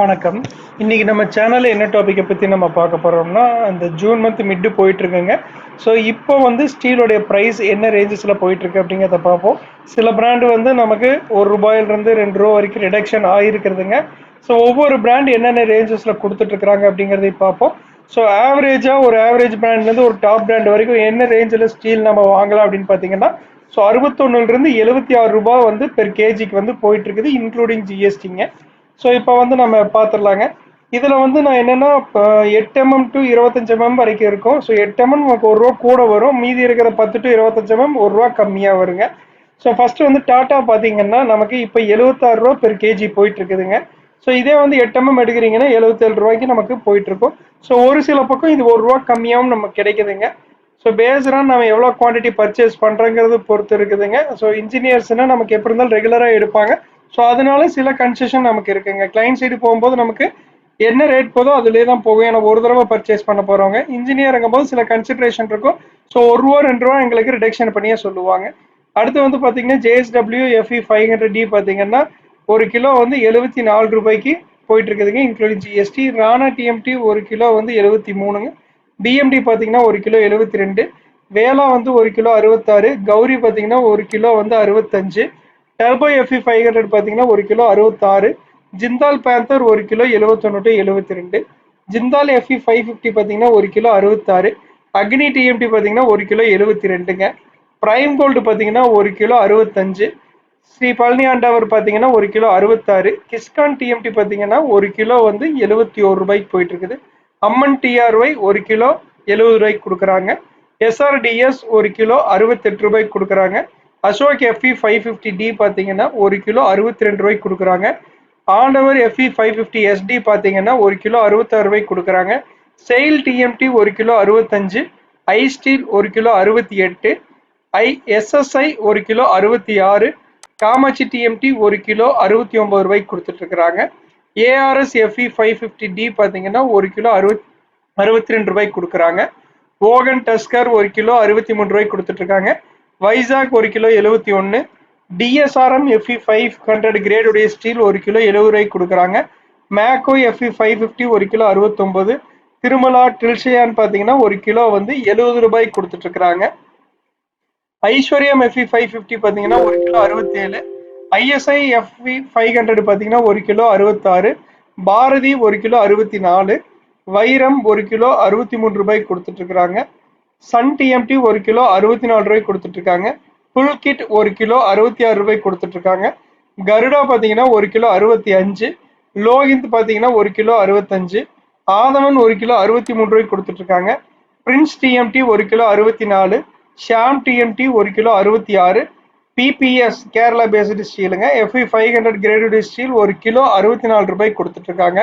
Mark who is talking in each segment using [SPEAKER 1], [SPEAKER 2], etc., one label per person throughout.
[SPEAKER 1] வணக்கம். இன்னைக்கு நம்ம சேனலில் என்ன டாப்பிக்கை பற்றி நம்ம பார்க்க போகிறோம்னா இந்த ஜூன் மந்த் மிட்டு போயிட்டுருக்குங்க. ஸோ இப்போ வந்து ஸ்டீலோடைய ப்ரைஸ் என்ன ரேஞ்சஸில் போயிட்டுருக்கு அப்படிங்கிறத பார்ப்போம். சில பிராண்டு வந்து நமக்கு ஒரு ரூபாயிலிருந்து ரெண்டு ரூபா வரைக்கும் ரிடக்ஷன் ஆகிருக்கிறதுங்க ஸோ ஒவ்வொரு பிராண்ட் என்னென்ன ரேஞ்சஸில் கொடுத்துட்ருக்குறாங்க அப்படிங்கிறதையும் பார்ப்போம். ஸோ ஆவரேஜாக ஒரு ஆவரேஜ் பிராண்ட்லேருந்து ஒரு டாப் பிராண்ட் வரைக்கும் என்ன ரேஞ்சில் ஸ்டீல் நம்ம வாங்கலாம் அப்படின்னு பார்த்தீங்கன்னா ஸோ அறுபத்தொன்னுலேருந்து எழுபத்தி ஆறு ரூபாய் வந்து பெர் கேஜிக்கு வந்து போயிட்டுருக்குது இன்க்ளூடிங் ஜிஎஸ்டிங்க ஸோ இப்போ வந்து நம்ம பார்த்துடலாங்க இதில் வந்து நான் என்னென்னா இப்போ எட்டு எம்எம் டு இருபத்தஞ்சி எம்எம் வரைக்கும் இருக்கும். ஸோ எட்டு எம்எம் நமக்கு ஒரு ரூபா கூட வரும். மீதி இருக்கிற பத்து டு இருபத்தஞ்சி எம்எம் ஒரு ரூபா கம்மியாக வருங்க. ஸோ ஃபஸ்ட்டு வந்து டாட்டா பார்த்தீங்கன்னா நமக்கு இப்போ எழுபத்தாறு ரூபா பெர் கேஜி போயிட்டுருக்குதுங்க. ஸோ இதே வந்து எட்டு எம்எம் எடுக்கிறீங்கன்னா எழுபத்தேழு ரூபாய்க்கு நமக்கு போயிட்டுருக்கும். ஸோ ஒரு சில பக்கம் இது ஒரு ரூபா கம்மியாகவும் நமக்கு கிடைக்குதுங்க. ஸோ பேஸ்டாக நம்ம எவ்வளோ குவான்டிட்டி பர்ச்சேஸ் பண்ணுறங்கிறது பொறுத்து இருக்குதுங்க. ஸோ இன்ஜினியர்ஸ்னால் நமக்கு எப்படி இருந்தாலும் ரெகுலராக எடுப்பாங்க. ஸோ அதனால சில கன்செஷன் நமக்கு இருக்குங்க. கிளைண்ட் சைடு போகும்போது நமக்கு என்ன ரேட் போதோ அதுலேயே தான் போகும். ஏன்னா ஒரு தடவை பர்ச்சேஸ் பண்ண போகிறவங்க இன்ஜினியருங்கும் போது சில கன்சிடரேஷன் இருக்கும். ஸோ ஒரு ரூபா ரெண்டு ரூபா எங்களுக்கு ரிடக்ஷன் பண்ணியே சொல்லுவாங்க. அடுத்து வந்து பார்த்தீங்கன்னா JSW FE five hundred D பார்த்தீங்கன்னா ஒரு கிலோ வந்து எழுபத்தி நாலு ரூபாய்க்கு போயிட்டு இருக்குதுங்க இன்க்ளூடிங் ஜிஎஸ்டி ராணா டிஎம்டி ஒரு கிலோ வந்து எழுபத்தி மூணுங்க. பிஎம்டி பார்த்தீங்கன்னா ஒரு கிலோ எழுபத்தி ரெண்டு. வேளா வந்து ஒரு கிலோ அறுபத்தாறு. கௌரி பார்த்தீங்கன்னா ஒரு கிலோ வந்து அறுபத்தஞ்சு. டர்போ எஃப்இ ஃபைவ் ஹண்ட்ரட் பார்த்தீங்கன்னா ஒரு கிலோ அறுபத்தாறு. ஜிந்தால் பேந்தர் ஒரு கிலோ எழுபத்தொன்னு டு எழுபத்தி ரெண்டு ஜிந்தால் எஃப்இ ஃபைவ் ஃபிஃப்டி பார்த்தீங்கன்னா ஒரு கிலோ அறுபத்தாறு. அக்னி டிஎம்டி பார்த்தீங்கன்னா ஒரு கிலோ எழுபத்தி ரெண்டுங்க ப்ரைம் கோல்டு பார்த்தீங்கன்னா ஒரு கிலோ அறுபத்தஞ்சு. ஸ்ரீ பழனி ஆண்டவர் பார்த்தீங்கன்னா ஒரு கிலோ அறுபத்தாறு. கிஸ்கான் டிஎம்டி பார்த்தீங்கன்னா ஒரு கிலோ வந்து எழுபத்தி ஒரு ரூபாய்க்கு போயிட்டு இருக்குது அம்மன் டிஆர்ஒய் ஒரு கிலோ எழுபது ரூபாய்க்கு கொடுக்குறாங்க. எஸ்ஆர்டிஎஸ் ஒரு கிலோ அறுபத்தெட்டு ரூபாய்க்கு கொடுக்குறாங்க. Ashok FE five fifty D பார்த்தீங்கன்னா ஒரு கிலோ அறுபத்தி ரெண்டு ரூபாய்க்கு கொடுக்குறாங்க. ஆண்டவர் எஃப்இ ஃபைவ் ஃபிஃப்டி எஸ்டி பார்த்தீங்கன்னா ஒரு கிலோ அறுபத்தாறு ரூபாய்க்கு கொடுக்குறாங்க. செயில் டிஎம்டி ஒரு கிலோ அறுபத்தஞ்சு ஐ ஸ்டீல் ஒரு கிலோ அறுபத்தி எட்டு ஐ எஸ்எஸ்ஐ ஒரு கிலோ அறுபத்தி ஆறு காமாட்சி டிஎம்டி ஒரு கிலோ அறுபத்தி ஒம்பது ரூபாய்க்கு கொடுத்துட்ருக்குறாங்க ARS FE five fifty D பார்த்தீங்கன்னா ஒரு கிலோ அறுபத் அறுபத்தி ரெண்டு ரூபாய்க்கு கொடுக்குறாங்க. ஓகன் டஸ்கர் ஒரு கிலோ அறுபத்தி மூணு ரூபாய்க்கு கொடுத்துட்ருக்காங்க வைசாக் ஒரு கிலோ எழுபத்தி ஒன்று டிஎஸ்ஆர்எம் எஃப்இ ஃபைவ் ஹண்ட்ரட் கிரேடுடைய ஸ்டீல் ஒரு கிலோ எழுபது ரூபாய்க்கு கொடுக்குறாங்க. மேக்கோ எஃப்இ ஃபைவ் ஃபிஃப்டி ஒரு கிலோ அறுபத்தொம்போது திருமலா ட்ரில்ஷியான்னு பார்த்தீங்கன்னா ஒரு கிலோ வந்து எழுபது ரூபாய்க்கு கொடுத்துட்ருக்குறாங்க ஐஸ்வர்யம் எஃப்இ ஃபைவ் ஃபிஃப்டி பார்த்தீங்கன்னா ஒரு கிலோ அறுபத்தேழு. ஐஎஸ்ஐ எஃப்இ ஃபைவ் ஹண்ட்ரட் பார்த்தீங்கன்னா ஒரு கிலோ அறுபத்தாறு. பாரதி ஒரு கிலோ அறுபத்தி நாலு. வைரம் ஒரு கிலோ அறுபத்தி மூணு ரூபாய்க்கு கொடுத்துட்ருக்குறாங்க சன் டிஎம்டி ஒரு கிலோ அறுபத்தி நாலு ரூபாய்க்கு கொடுத்துட்ருக்காங்க. புல் கிட் ஒரு கிலோ அறுபத்தி ஆறு ரூபாய்க்கு கொடுத்துட்ருக்காங்க. கருடா பார்த்தீங்கன்னா ஒரு கிலோ அறுபத்தி அஞ்சு. லோகிந்த் பார்த்தீங்கன்னா ஒரு கிலோ அறுபத்தஞ்சு. ஆதவன் ஒரு கிலோ அறுபத்தி மூணு ரூபாய்க்கு கொடுத்துட்ருக்காங்க. பிரின்ஸ் டிஎம்டி ஒரு கிலோ அறுபத்தி நாலு. ஷாம் டிஎம்டி ஒரு கிலோ அறுபத்தி ஆறு. PBS Kerala based ஸ்டீலுங்க FE five hundred graded steel ஒரு கிலோ அறுபத்தி நாலு ரூபாய்க்கு கொடுத்துட்ருக்காங்க.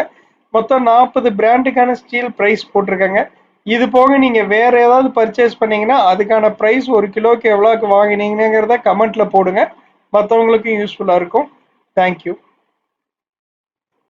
[SPEAKER 1] மொத்தம் நாற்பது பிராண்டுக்கான ஸ்டீல் ப்ரைஸ் போட்டிருக்காங்க. இது போக நீங்கள் வேறு ஏதாவது பர்ச்சேஸ் பண்ணீங்கன்னா அதுக்கான ப்ரைஸ் ஒரு கிலோக்கு எவ்வளோக்கு வாங்கினீங்கிறத கமெண்ட்டில் போடுங்க. மற்றவங்களுக்கும் யூஸ்ஃபுல்லாக இருக்கும். தேங்க்யூ